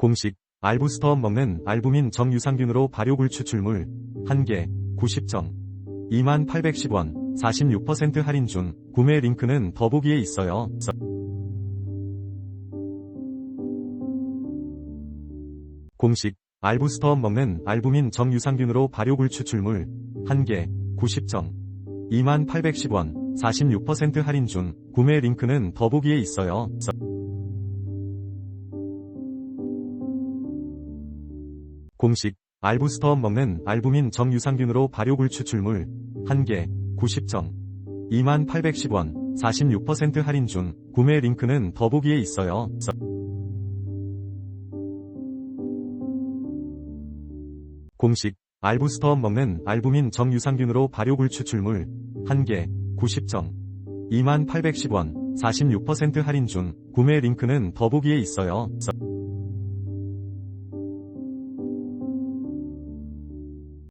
공식 알부스터 먹는 알부민 정유상균으로 발효굴 추출물 1개 90정 2810원 46% 할인 중 구매 링크는 더보기에 있어요. 공식 알부스터 먹는 알부민 정유상균으로 발효굴 추출물 1개 90정 2810원 46% 할인 중 구매 링크는 더보기에 있어요. 공식 알부스터 먹는 알부민 정유상균으로 발효굴 추출물 1개 90정 2810원 46% 할인 중 구매 링크는 더보기에 있어요. 공식 알부스터 먹는 알부민 정유상균으로 발효굴 추출물 1개 90정 2810원 46% 할인 중 구매 링크는 더보기에 있어요.